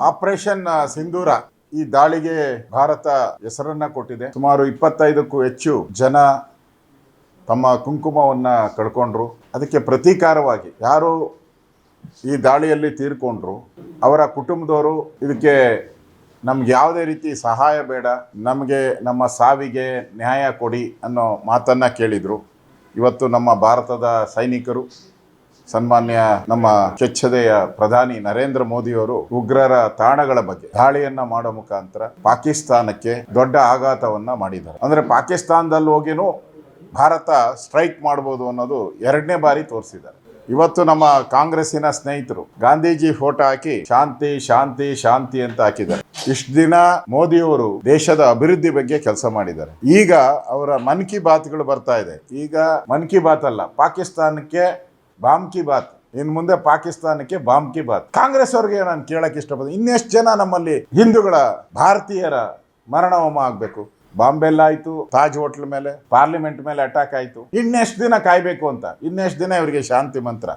Operation ಸಿಂಧೂರ ಈ ದಾಳಿಗೆ ಭಾರತ ಹೆಸರನ್ನ ಕೊಟ್ಟಿದೆ. ಸುಮಾರು ಇಪ್ಪತ್ತೈದಕ್ಕೂ ಹೆಚ್ಚು ಜನ ತಮ್ಮ ಕುಂಕುಮವನ್ನ ಕಳ್ಕೊಂಡ್ರು. ಅದಕ್ಕೆ ಪ್ರತೀಕಾರವಾಗಿ ಯಾರು ಈ ದಾಳಿಯಲ್ಲಿ ತೀರ್ಕೊಂಡ್ರು, ಅವರ ಕುಟುಂಬದವರು, ಇದಕ್ಕೆ ನಮ್ಗೆ ಯಾವುದೇ ರೀತಿ ಸಹಾಯ ಬೇಡ, ನಮಗೆ ನಮ್ಮ ಸಾವಿಗೆ ನ್ಯಾಯ ಕೊಡಿ ಅನ್ನೋ ಮಾತನ್ನ ಕೇಳಿದರು. ಇವತ್ತು ನಮ್ಮ ಭಾರತದ ಸೈನಿಕರು. ಸನ್ಮಾನ್ಯ ನಮ್ಮ ಸ್ವಚ್ಛತೆಯ ಪ್ರಧಾನಿ ನರೇಂದ್ರ ಮೋದಿಯವರು ಉಗ್ರರ ತಾಣಗಳ ಬಗ್ಗೆ ದಾಳಿಯನ್ನ ಮಾಡೋ ಮುಖಾಂತರ ಪಾಕಿಸ್ತಾನಕ್ಕೆ ದೊಡ್ಡ ಆಘಾತವನ್ನ ಮಾಡಿದ್ದಾರೆ. ಅಂದ್ರೆ ಪಾಕಿಸ್ತಾನದಲ್ಲಿ ಹೋಗಿನೂ ಭಾರತ ಸ್ಟ್ರೈಕ್ ಮಾಡ್ಬೋದು ಅನ್ನೋದು ಎರಡನೇ ಬಾರಿ ತೋರಿಸಿದ್ದಾರೆ. ಇವತ್ತು ನಮ್ಮ ಕಾಂಗ್ರೆಸ್ಸಿನ ಸ್ನೇಹಿತರು ಗಾಂಧೀಜಿ ಫೋಟೋ ಹಾಕಿ ಶಾಂತಿ ಶಾಂತಿ ಶಾಂತಿ ಅಂತ ಹಾಕಿದ್ದಾರೆ. ಇಷ್ಟು ದಿನ ಮೋದಿಯವರು ದೇಶದ ಅಭಿವೃದ್ಧಿ ಬಗ್ಗೆ ಕೆಲಸ ಮಾಡಿದ್ದಾರೆ. ಈಗ ಅವರ ಮನ್ ಕಿ ಬಾತ್ಗಳು ಬರ್ತಾ ಇದೆ. ಈಗ ಮನ್ ಕಿ ಬಾತ್ ಅಲ್ಲ, ಪಾಕಿಸ್ತಾನಕ್ಕೆ ಬಾಮ್ ಕಿ ಬಾತ್. ಇನ್ ಮುಂದೆ ಪಾಕಿಸ್ತಾನಕ್ಕೆ ಬಾಮ್ ಕಿ ಬಾತ್. ಕಾಂಗ್ರೆಸ್ ಅವ್ರಿಗೆ ನಾನು ಕೇಳಕ್ ಇಷ್ಟಪಡ್ತೀನಿ. ಇನ್ನೆಷ್ಟು ಜನ ನಮ್ಮಲ್ಲಿ ಹಿಂದೂಗಳ ಭಾರತೀಯರ ಮರಣ ಹೋಮ ಆಗ್ಬೇಕು. ಬಾಂಬೆಲ್ಲ ಆಯ್ತು, ತಾಜ್ ಹೋಟ್ಲ್ ಮೇಲೆ, ಪಾರ್ಲಿಮೆಂಟ್ ಮೇಲೆ ಅಟ್ಯಾಕ್ ಆಯ್ತು. ಇನ್ನೆಷ್ಟು ದಿನ ಕಾಯ್ಬೇಕು ಅಂತ. ಇನ್ನೆಷ್ಟು ದಿನ ಇವರಿಗೆ ಶಾಂತಿ ಮಂತ್ರ.